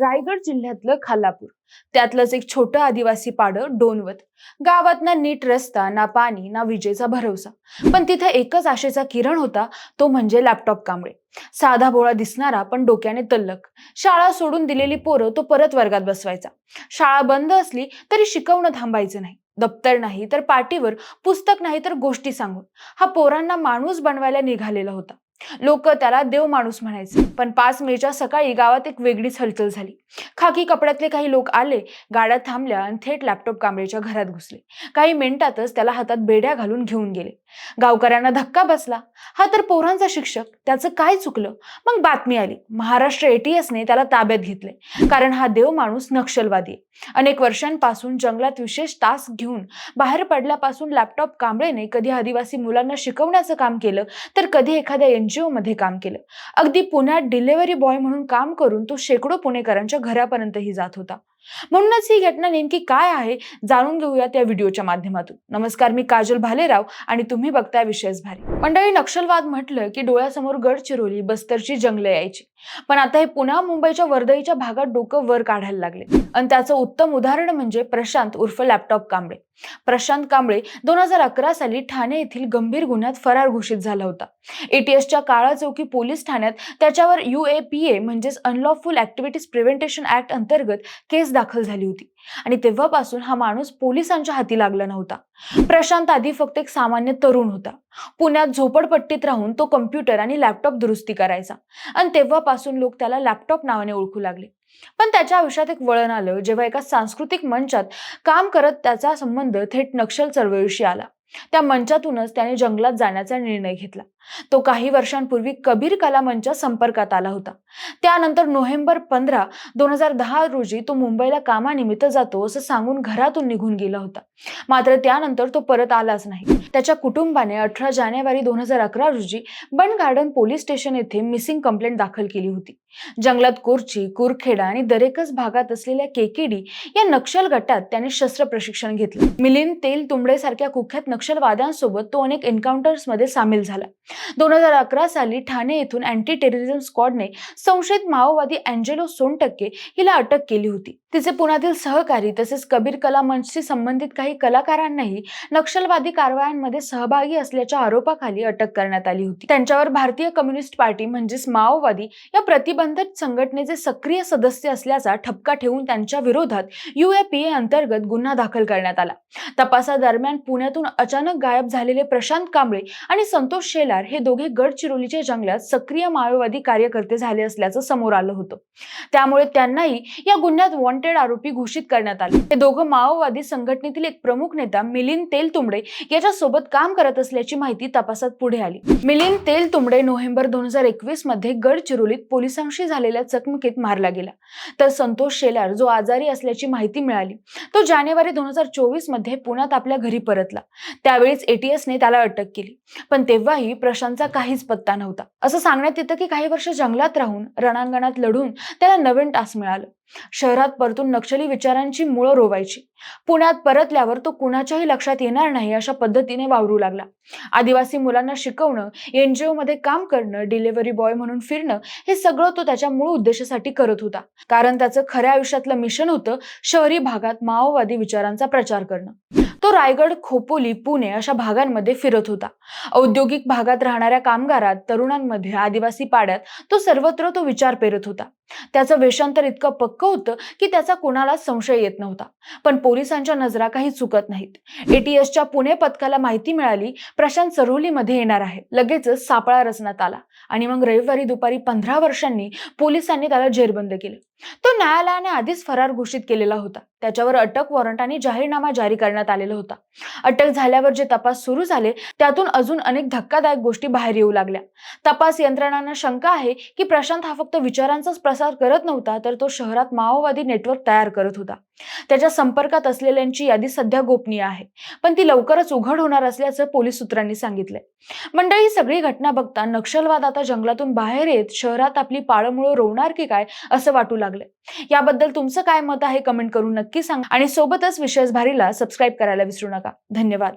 रायगड जिल्ह्यातलं खालापूर. त्यातलंच एक छोटं आदिवासी पाडं डोनवत गावात ना नीट रस्ता ना पाणी ना विजेचा भरवसा पण तिथे एकच आशेचा किरण होता तो म्हणजे लॅपटॉप कांबळे. साधा भोळा दिसणारा पण डोक्याने तल्लक शाळा सोडून दिलेली पोरं तो परत वर्गात बसवायचा. शाळा बंद असली तरी शिकवणं थांबायचं नाही. दप्तर नाही तर पाटीवर पुस्तक नाही तर गोष्टी सांगून. हा पोरांना माणूस बनवायला निघालेला होता. लोक त्याला देव माणूस म्हणायचे. पण पाच मेच्या सकाळी गावात एक वेगळीच हलचल झाली. खाकी कपड्यातले काही लोक आले गाड्या थांबल्या आणि थेट लॅपटॉप कांबळेच्या घरात घुसले. काही मिनिटातच त्याला हातात बेड्या घालून घेऊन गेले. गावकऱ्यांना धक्का बसला. हा तर पोरांचा शिक्षक. त्याचं काय चुकलं? मग बातमी आली. महाराष्ट्र एटीएसने त्याला ताब्यात घेतले कारण हा देव माणूस नक्षलवादी आहे. अनेक वर्षांपासून जंगलात विशेष तास घेऊन बाहेर पडल्यापासून लॅपटॉप कांबळेने कधी आदिवासी मुलांना शिकवण्याचं काम केलं तर कधी एखाद्या एन मध्ये काम केलं. अगदी पुण्यात डिलेव्हरी बॉय म्हणून काम करून तो शेकडो पुणेकरांच्या घरापर्यंतही जात होता. म्हणूनच ही घटना नेमकी काय आहे जाणून घेऊया त्या व्हिडिओच्या माध्यमातून. नमस्कार मी काजल भालेराव आणि तुम्ही बघताय विशेष भारी. मंडळी नक्षलवाद म्हटलं की डोळ्यासमोर गडचिरोली बस्तरची जंगले यायची. पण आता हे पुन्हा मुंबईच्या वर्दईच्या भागात डोकं वर काढायला लागले. आणि त्याचं उत्तम उदाहरण म्हणजे प्रशांत उर्फ लॅपटॉप कांबळे. प्रशांत कांबळे दोन हजार अकरा साली ठाणे येथील गंभीर गुन्ह्यात फरार घोषित झाला होता. एटीएसच्या काळा चौकी पोलीस ठाण्यात त्याच्यावर युएपीए म्हणजेच अनलॉफुल ऍक्टिव्हिटीज प्रिव्हेंटेशन ऍक्ट अंतर्गत केस दाखल झाली होती. आणि तेव्हापासून हा माणूस पोलिसांच्या हाती लागला नव्हता. प्रशांत आधी फक्त एक सामान्य तरुण होता. पुण्यात झोपडपट्टीत राहून तो कम्प्युटर आणि लॅपटॉप दुरुस्ती करायचा. आणि तेव्हापासून लोक त्याला लॅपटॉप नावाने ओळखू लागले. पण त्याच्या आयुष्यात एक वळण आलं जेव्हा एका सांस्कृतिक मंचात काम करत त्याचा संबंध थेट नक्षल चळवळीशी आला. त्या मंचातूनच त्याने जंगलात जाण्याचा निर्णय घेतला. तो काही वर्षांपूर्वी कबीर कला संपर्कात आला होता. त्यानंतर नोव्हेंबर पंधरा दोन हजार दहा रोजी तो मुंबईला कामानिमित्त जातो असं सांगून घरातून निघून गेला होता. मात्र त्यानंतर तो परत आलाच नाही. त्याच्या कुटुंबाने अठरा जानेवारी दोन हजार अकरा रोजी बन गार्डन पोलीस स्टेशन येथे मिसिंग कंप्लेंट दाखल केली होती. जंगलात कोरची कुरखेडा आणि दरेकस भागात असलेल्या केकेडी या नक्षल गटात त्याने शस्त्र प्रशिक्षण घेतलं. मिलिंद तेल तुंबडे सारख्या कुख्यात नक्षलवाद्यांसोबत तो अनेक एन्काउंटर्समध्ये सामील झाला. दोन हजार अकरा साली ठाणे येथून अँटी टेररिझम स्क्वॉडने संशयित माओवादी अँजेलो सोनटक्के हिला अटक केली होती. तिचे पुण्यातील सहकारी तसेच कबीर कला मंचशी संबंधित काही कलाकारांनाही नक्षलवादी कारवायांमध्ये सहभागी असल्याच्या आरोपाखाली अटक करण्यात आली होती. त्यांच्यावर भारतीय कम्युनिस्ट पार्टी म्हणजेच माओवादी या प्रतिबंधित संघटनेचे सक्रिय सदस्य असल्याचा ठपका ठेवून त्यांच्या विरोधात युएपीए अंतर्गत गुन्हा दाखल करण्यात आला. तपासादरम्यान पुण्यातून अचानक गायब झालेले प्रशांत कांबळे आणि संतोष शेलार हे दोघे गडचिरोलीच्या जंगलात सक्रिय माओवादी कार्यकर्ते झाले असल्याचं समोर आलं होतं. त्यामुळे त्यांनाही या गुन्ह्यात वॉन्टेड आरोपी घोषित करण्यात आले. हे दोघं माओवादी संघटनेतील एक प्रमुख नेता मिलिंद तेलतुंबडे याच्या सोबत काम करत असल्याची माहिती तपासात पुढे आली. मिलिंद तेलतुंबडे नोव्हेंबर दोन हजार एकवीसमध्ये गडचिरोलीत पोलिसांशी झालेल्या चकमकीत मारला गेला. तर संतोष शेलार जो आजारी असल्याची माहिती मिळाली तो जानेवारी दोन हजार चोवीसमध्ये पुण्यात आपल्या घरी परतला. त्यावेळीच एटीएसने त्याला अटक केली. पण तेव्हाही प्रशांतचा काहीच पत्ता नव्हता. असं सांगण्यात येतं की काही वर्ष जंगलात राहून रणांगणात लढून त्याला नवीन टास मिळालं. शहरात परतून नक्षली विचारांची मुळं रोवायची. पुण्यात परतल्यावर तो कुणाच्याही लक्षात येणार नाही अशा पद्धतीने वावरू लागला. आदिवासी मुलांना शिकवणं एनजीओ मध्ये काम करणं डिलिव्हरी बॉय म्हणून फिरणं हे सगळं तो त्याच्या मूळ उद्देशासाठी करत होता. कारण त्याचं खऱ्या आयुष्यातलं मिशन होतं शहरी भागात माओवादी विचारांचा प्रचार करणं. तो रायगड खोपोली पुणे अशा भागांमध्ये फिरत होता. औद्योगिक भागात राहणाऱ्या कामगारात तरुणांमध्ये आदिवासी पाड्यात तो सर्वत्र तो विचार पेरत होता. त्याचं वेषांतर इतकं पक्क होतं की त्याचा कोणालाच संशय येत नव्हता. पण पोलिसांच्या नजरा काही चुकत नाहीत. एटीएसच्या पुणे पथकाला माहिती मिळाली प्रशांत सरोलीमध्ये येणार आहे. लगेचच सापळा रचण्यात आला आणि मग रविवारी दुपारी पंधरा वर्षांनी पोलिसांनी त्याला जेरबंद केलं. तो न्यायालयाने आधीच फरार घोषित केलेला होता. त्याच्यावर अटक वॉरंट आणि जाहीरनामा जारी करण्यात आलेला होता. अटक झाल्यावर जे तपास सुरू झाले त्यातून अजून अनेक धक्कादायक गोष्टी बाहेर येऊ लागल्या. तपास यंत्रणांना शंका आहे की प्रशांत हा फक्त विचारांचाच प्रसार करत नव्हता तर तो शहरात माओवादी नेटवर्क तयार करत होता. त्याच्या संपर्कात असलेल्यांची यादी सध्या गोपनीय आहे. पण ती लवकरच उघड होणार असल्याचं पोलीस सूत्रांनी सांगितलंय. मंडळी ही सगळी घटना बघता नक्षलवाद आता जंगलातून बाहेर येत शहरात आपली पाळमुळं रोवणार की काय असं वाटू लागलंय. याबद्दल तुमचं काय मत आहे कमेंट करून नक्की सांगा. आणि सोबतच विशेष भारीला सबस्क्राईब करायला विसरू नका. धन्यवाद.